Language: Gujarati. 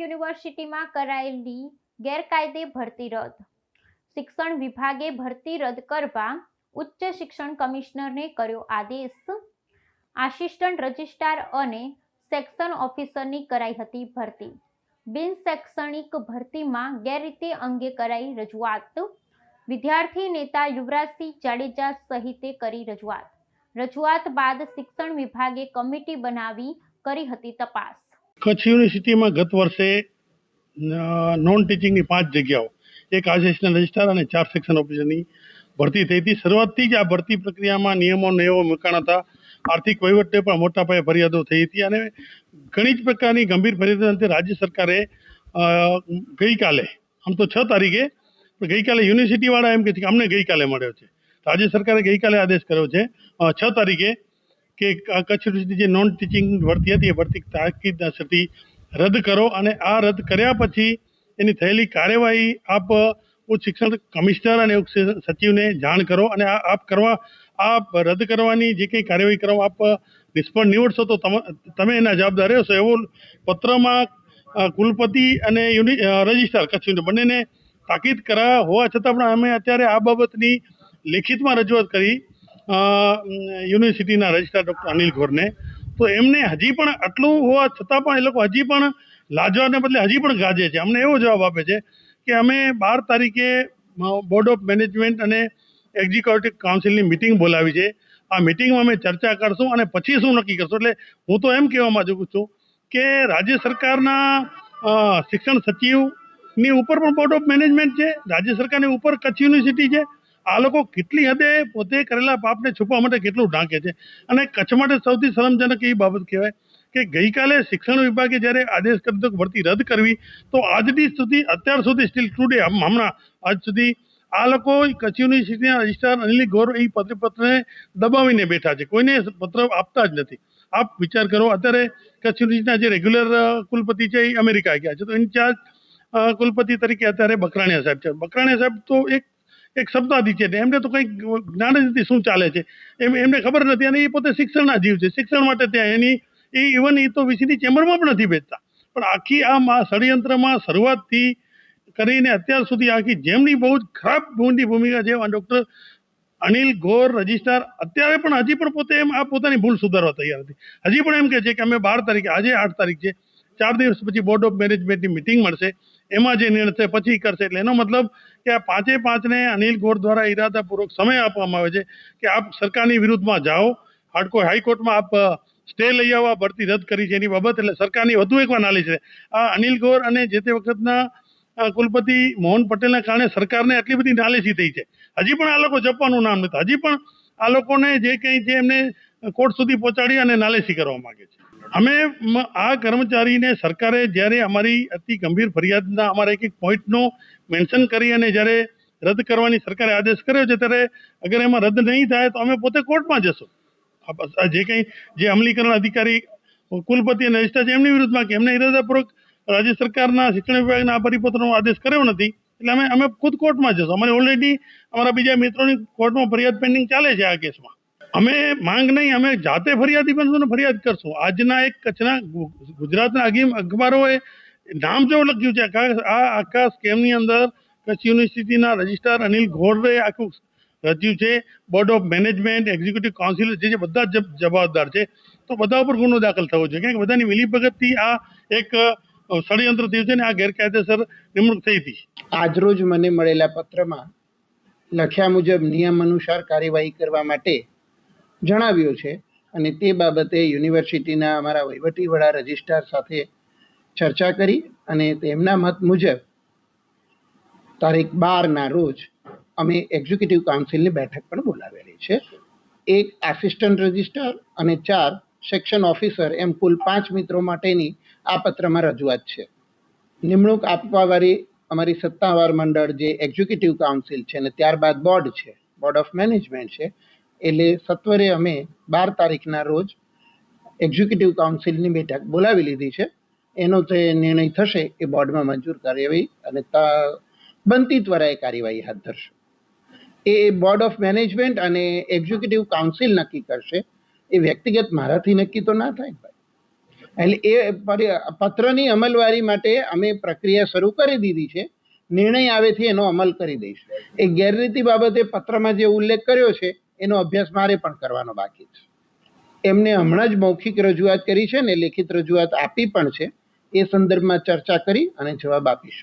યુનિવર્સિટીમાં કરાયેલી ગેરકાયદે ભરતી રદ. શિક્ષણ વિભાગે ભરતી રદ કરવા ઉચ્ચ શિક્ષણ કમિશનરને કર્યો આદેશ. આસિસ્ટન્ટ રજિસ્ટ્રાર અને સેક્શન ઓફિસરની કરાઈ હતી ભરતી. બિન શૈક્ષણિક ભરતીમાં ગેરરીતિ અંગે કરાઈ રજૂઆત. વિદ્યાર્થી નેતા યુવરાજસિંહ જાડેજા સહિતે કરી રજૂઆત. રજૂઆત બાદ શિક્ષણ વિભાગે કમિટી બનાવી કરી હતી તપાસ. કચ્છ યુનિવર્સિટીમાં ગત વર્ષે નોન ટીચિંગની પાંચ જગ્યાઓ. એક આસિસ્ટન્ટ રજિસ્ટ્રાર અને ચાર સેક્શન ઓફિસરની ભરતી થઈ હતી. શરૂઆતથી જ આ ભરતી પ્રક્રિયામાં નિયમો નિયમો મૂકાણા હતા. આર્થિક વહીવટને પણ મોટા પાયે ફરિયાદો થઈ હતી અને ઘણી જ પ્રકારની ગંભીર ફરિયાદો અંતે રાજ્ય સરકારે ગઈકાલે, આમ તો છ તારીખે ગઈકાલે યુનિવર્સિટીવાળા એમ કહે છે કે અમને ગઈકાલે મળ્યો છે. રાજ્ય સરકારે ગઈકાલે આદેશ કર્યો છે. છ તારીખે કે આ કચ્છ યુનિવર્સિટી જે નોન ટીચિંગ ભરતી હતી એ ભરતી તાકીદના સથી રદ કરો અને આ રદ કર્યા પછી એની થયેલી કાર્યવાહી આપ ઉચ્ચ શિક્ષણ કમિશનર અને ઉચ્ચ સચિવને જાણ કરો અને આ આપ કરવા આપ રદ કરવાની જે કંઈ કાર્યવાહી કરવા આપ નિષ્ફળ નીવડશો તો તમ- એના જવાબદાર રહેશો એવો પત્રમાં કુલપતિ અને યુનિ રજિસ્ટ્રાર કચ્છ બંનેને તાકીદ કરાયા હોવા છતાં પણ અમે અત્યારે આ બાબતની લેખિતમાં રજૂઆત કરી યુનિવર્સિટીના રજિસ્ટ્રાર ડૉક્ટર અનિલ ગોરને તો એમને હજી પણ આટલું હોવા છતાં પણ એ લોકો હજી પણ લાજવાને બદલે હજી પણ ગાજે છે. અમને એવો જવાબ આપે છે કે અમે બાર તારીખે બોર્ડ ઓફ મેનેજમેન્ટ અને એક્ઝિક્યુટિવ કાઉન્સિલની મિટિંગ બોલાવી છે. આ મિટિંગમાં અમે ચર્ચા કરશું અને પછી શું નક્કી કરશું. એટલે હું તો એમ કહેવા માંગુ છું કે રાજ્ય સરકારના શિક્ષણ સચિવની ઉપર પણ બોર્ડ ઓફ મેનેજમેન્ટ છે. રાજ્ય સરકારની ઉપર કચ્છ યુનિવર્સિટી છે. આ લોકો કેટલી હદે પોતે કરેલા પાપને છુપવા માટે કેટલું ઢાંકે છે? અને કચ્છ માટે સૌથી શરમજનક એ બાબત કહેવાય કે ગઈકાલે શિક્ષણ વિભાગે જ્યારે આદેશ કર્યો હતો ભરતી રદ કરવી, તો આજની સુધી અત્યાર સુધી સ્ટીલ ટુડે હમણાં આજ સુધી આ લોકો કચ્છ યુનિવર્સિટીના રજિસ્ટ્રાર અનિલ ગૌર એ પત્રપત્રને દબાવીને બેઠા છે. કોઈને પત્ર આપતા જ નથી. આપ વિચાર કરો, અત્યારે કચ્છ યુનિવર્સિટીના જે રેગ્યુલર કુલપતિ છે એ અમેરિકા ગયા છે. તો ઇન્ચાર્જ કુલપતિ તરીકે અત્યારે બકરાણીયા સાહેબ છે. બકરાણીયા સાહેબ તો એક એક શબ્દાદી છે એમને તો કંઈક જ્ઞાન જ નથી શું ચાલે છે. એમ, એમને ખબર નથી અને એ પોતે શિક્ષણના જીવ છે. શિક્ષણ માટે ત્યાં એની, એ ઇવન એ તો વીસીની ચેમ્બરમાં પણ નથી બેચતા પણ આખી આ ષડયંત્રમાં શરૂઆતથી કરીને અત્યાર સુધી આખી જેમની બહુ જ ખરાબ ઊંડી ભૂમિકા છે ડૉક્ટર અનિલ ગોર રજિસ્ટ્રાર, અત્યારે પણ હજી પણ પોતે એમ આ પોતાની ભૂલ સુધારવા તૈયાર નથી. હજી પણ એમ કહે છે કે અમે બાર તારીખે, આજે આઠ તારીખ છે. ચાર દિવસ પછી બોર્ડ ઓફ મેનેજમેન્ટની મિટિંગ મળશે. એમાં જે નિર્ણય પછી કરશે. એટલે એનો મતલબ કે આ પાંચે પાંચને અનિલ ગોર દ્વારા ઇરાદાપૂર્વક સમય આપવામાં આવે છે કે આપ સરકારની વિરુદ્ધમાં જાઓ. હાડકો હાઈકોર્ટમાં આપ સ્ટે લઈ આવવા ભરતી રદ કરી છે એની બાબત. એટલે સરકારની વધુ એકવાર નાલી છે આ અનિલ ગોર અને જે તે વખતના કુલપતિ મોહન પટેલના કારણે સરકારને આટલી બધી નાલેસી થઈ છે. હજી પણ આ લોકો જપવાનું નામ નથી. હજી પણ આ લોકોને જે કંઈ છે એમને કોર્ટ સુધી પહોંચાડી અને નાલેસી કરવા માગે છે. અમે આ કર્મચારીને સરકારે જ્યારે અમારી અતિ ગંભીર ફરિયાદના અમારા એક એક પોઈન્ટનો મેન્શન કરી અને જ્યારે રદ કરવાની સરકારે આદેશ કર્યો છે, ત્યારે અગર એમાં રદ નહીં થાય તો અમે પોતે કોર્ટમાં જશું. જે કંઈ, જે અમલીકરણ અધિકારી, કુલપતિ અને રજિસ્ટ્રાર છે, એમની વિરુદ્ધમાં કે એમને ઇરાદાપૂર્વક રાજ્ય સરકારના શિક્ષણ વિભાગના આ પરિપત્રનો આદેશ કર્યો નથી, એટલે અમે અમે ખુદ કોર્ટમાં જશું. અમારે ઓલરેડી અમારા બીજા મિત્રોની કોર્ટમાં ફરિયાદ પેન્ડિંગ ચાલે છે આ કેસમાં. અમે માંગ નહીં, અમે જાતે ફરિયાદી બનશું ફરિયાદ કરશું. આજના એક કચ્છના ગુજરાતના અગીમ અખબારોએ નામ જો લખ્યું છે. આ આખા સ્કેમની અંદર કચ્છ યુનિવર્સિટીના રજિસ્ટ્રાર અનિલ ગોરવે આખું રચ્યું છે. Board of management, executive council જે છે, બધા જ જવાબદાર છે. તો બધા ઉપર ગુનો દાખલ થવો જોઈએ. કારણ કે બધાની મિલીભગતથી આ એક ષડયંત્ર થયું છે ને આ ગેરકાયદેસર નિમણૂક થઈ હતી. આજરોજ મને મળેલા પત્રમાં લખ્યા મુજબ નિયમ અનુસાર કાર્યવાહી કરવા માટે જણાવ્યું છે અને તે બાબતે યુનિવર્સિટીના અમારા વહીવટી રજિસ્ટ્રાર સાથે ચર્ચા કરી અને તેમના મત મુજબ તારીખ બારના રોજ અમે એક્ઝિક્યુટિવ કાઉન્સિલની બેઠક પણ બોલાવેલી છે. એક આસિસ્ટન્ટ રજિસ્ટ્રાર અને ચાર સેક્શન ઓફિસર એમ કુલ પાંચ મિત્રો માટેની આ પત્રમાં રજૂઆત છે. નિમણૂક આપવાવાળી અમારી સત્તાવાર મંડળ જે એક્ઝિક્યુટિવ કાઉન્સિલ છે અને ત્યારબાદ બોર્ડ છે, બોર્ડ ઓફ મેનેજમેન્ટ છે એટલે સત્વરે અમે બાર તારીખના રોજ એક્ઝિક્યુટિવ કાઉન્સિલની બેઠક બોલાવી લીધી છે. એનો જે નિર્ણય થશે એ બોર્ડમાં મંજૂર કાર્યવાહી અને બનતી ત્વરાએ કાર્યવાહી હાથ ધરશે. એ બોર્ડ ઓફ મેનેજમેન્ટ અને એક્ઝિક્યુટિવ કાઉન્સિલ નક્કી કરશે. એ વ્યક્તિગત મારાથી નક્કી તો ના થાય ભાઈ. એટલે એ પત્રની અમલવારી માટે અમે પ્રક્રિયા શરૂ કરી દીધી છે. નિર્ણય આવેથી એનો અમલ કરી દઈશું. એ ગેરરીતિ બાબતે પત્રમાં જે ઉલ્લેખ કર્યો છે એનો અભ્યાસ મારે પણ કરવાનો બાકી છે. એમને હમણાં જ મૌખિક રજૂઆત કરી છે ને લેખિત રજૂઆત આપી પણ છે. એ સંદર્ભમાં ચર્ચા કરી અને જવાબ આપીશું.